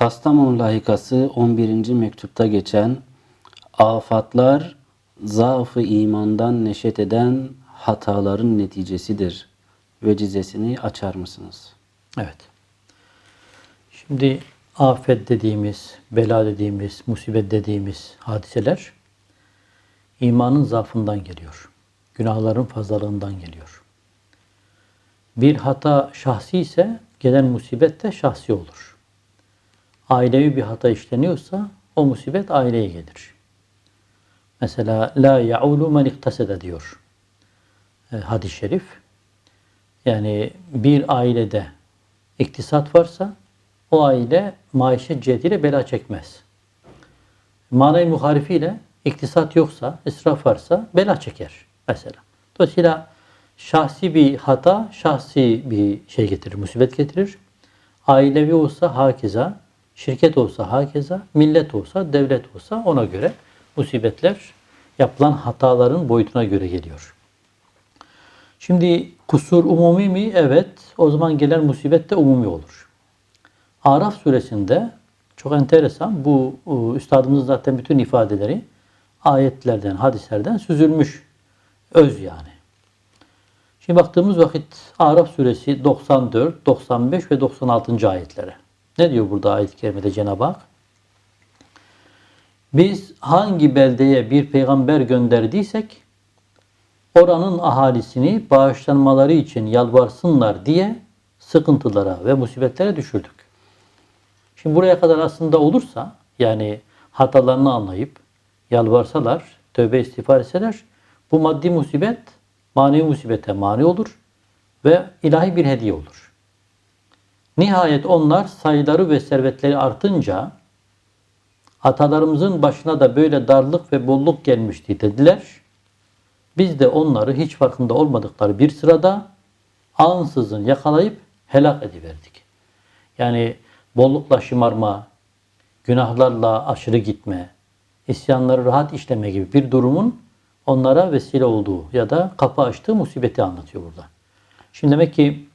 Kastamonu layıkası 11. mektupta geçen afatlar zaafı imandan neşet eden hataların neticesidir. Vecizesini açar mısınız? Evet. Şimdi afet dediğimiz, bela dediğimiz, musibet dediğimiz hadiseler imanın zaafından geliyor. Günahların fazlalığından geliyor. Bir hata şahsi ise gelen musibet de şahsi olur. Ailevi bir hata işleniyorsa o musibet aileye gelir. Mesela la yaulu men iktasede diyor e, hadis-i şerif. Yani bir ailede iktisat varsa o aile maişet cihetiyle bela çekmez. Manayı muharifiyle iktisat yoksa, israf varsa bela çeker mesela. Dolayısıyla şahsi bir hata, şahsi bir şey getirir, musibet getirir. Ailevi olsa hakeza, şirket olsa hakeza, millet olsa, devlet olsa ona göre musibetler yapılan hataların boyutuna göre geliyor. Şimdi kusur umumi mi? Evet. O zaman gelen musibet de umumi olur. Araf suresinde çok enteresan bu e, üstadımızın zaten bütün ifadeleri ayetlerden, hadislerden süzülmüş öz yani. Şimdi baktığımız vakit Araf suresi 94, 95 ve 96. ayetlere. Ne diyor burada ayet-i kerimede Cenab-ı Hak? Biz hangi beldeye bir peygamber gönderdiysek oranın ahalisini bağışlanmaları için yalvarsınlar diye sıkıntılara ve musibetlere düşürdük. Şimdi buraya kadar aslında olursa yani hatalarını anlayıp yalvarsalar, tövbe istiğfar etseler bu maddi musibet manevi musibete mani olur ve ilahi bir hediye olur. Nihayet onlar sayıları ve servetleri artınca atalarımızın başına da böyle darlık ve bolluk gelmişti dediler. Biz de onları hiç farkında olmadıkları bir sırada ansızın yakalayıp helak ediverdik. Yani bollukla şımarma, günahlarla aşırı gitme, isyanları rahat işleme gibi bir durumun onlara vesile olduğu ya da kapı açtığı musibeti anlatıyor burada. Şimdi demek ki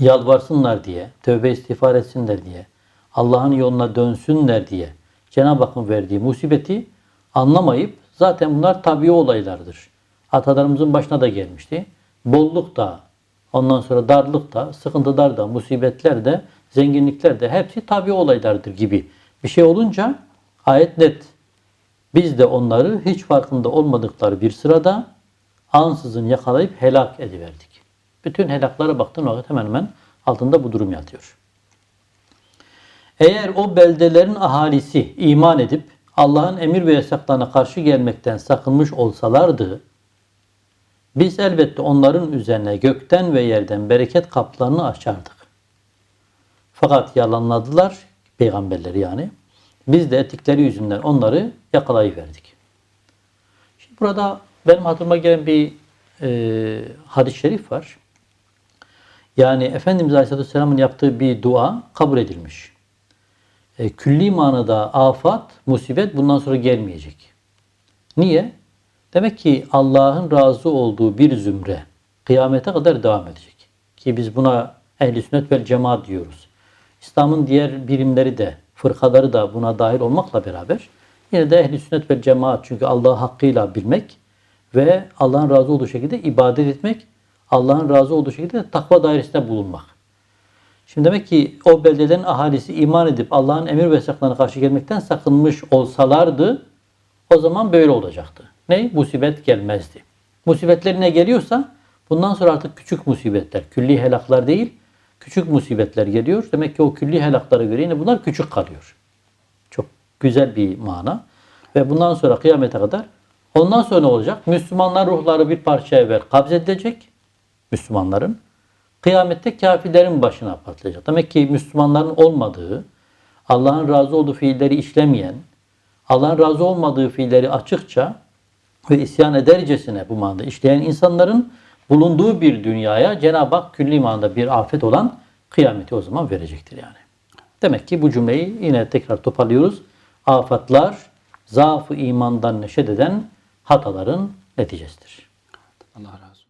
yalvarsınlar diye, tövbe istiğfar etsinler diye, Allah'ın yoluna dönsünler diye Cenab-ı Hakk'ın verdiği musibeti anlamayıp zaten bunlar tabi olaylardır. Atalarımızın başına da gelmişti. Bolluk da, ondan sonra darlık da, sıkıntılar da, musibetler de, zenginlikler de hepsi tabi olaylardır gibi bir şey olunca ayet net. Biz de onları hiç farkında olmadıkları bir sırada ansızın yakalayıp helak ediverdik. Bütün helaklara baktığın vakit hemen hemen altında bu durum yatıyor. Eğer o beldelerin ahalisi iman edip Allah'ın emir ve yasaklarına karşı gelmekten sakınmış olsalardı, biz elbette onların üzerine gökten ve yerden bereket kaplarını açardık. Fakat yalanladılar, peygamberleri yani. Biz de ettikleri yüzünden onları yakalayıverdik. Şimdi burada benim hatırıma gelen bir e, hadis-i şerif var. Yani Efendimiz Aleyhisselatü Vesselam'ın yaptığı bir dua kabul edilmiş. E, külli manada afat, musibet bundan sonra gelmeyecek. Niye? Demek ki Allah'ın razı olduğu bir zümre kıyamete kadar devam edecek. Ki biz buna ehli sünnet vel cemaat diyoruz. İslam'ın diğer birimleri de, fırkaları da buna dahil olmakla beraber yine de ehli sünnet vel cemaat çünkü Allah'ı hakkıyla bilmek ve Allah'ın razı olduğu şekilde ibadet etmek, Allah'ın razı olduğu şekilde takva dairesinde bulunmak. Şimdi demek ki o beldelerin ahalisi iman edip Allah'ın emir ve yasaklarına karşı gelmekten sakınmış olsalardı o zaman böyle olacaktı. Ne? Musibet gelmezdi. Musibetler ne geliyorsa bundan sonra artık küçük musibetler, külli helaklar değil, küçük musibetler geliyor. Demek ki o külli helaklara göre yine bunlar küçük kalıyor. Çok güzel bir mana. Ve bundan sonra kıyamete kadar ondan sonra ne olacak? Müslümanlar ruhları bir parça evvel kabz edilecek. Müslümanların. Kıyamette kafirlerin başına patlayacak. Demek ki Müslümanların olmadığı, Allah'ın razı olduğu fiilleri işlemeyen, Allah'ın razı olmadığı fiilleri açıkça ve isyan edercesine bu manada işleyen insanların bulunduğu bir dünyaya Cenab-ı Hak külli manada bir afet olan kıyameti o zaman verecektir yani. Demek ki bu cümleyi yine tekrar toparlıyoruz. Afatlar zaafı imandan neşet eden hataların neticesidir. Allah razı olsun.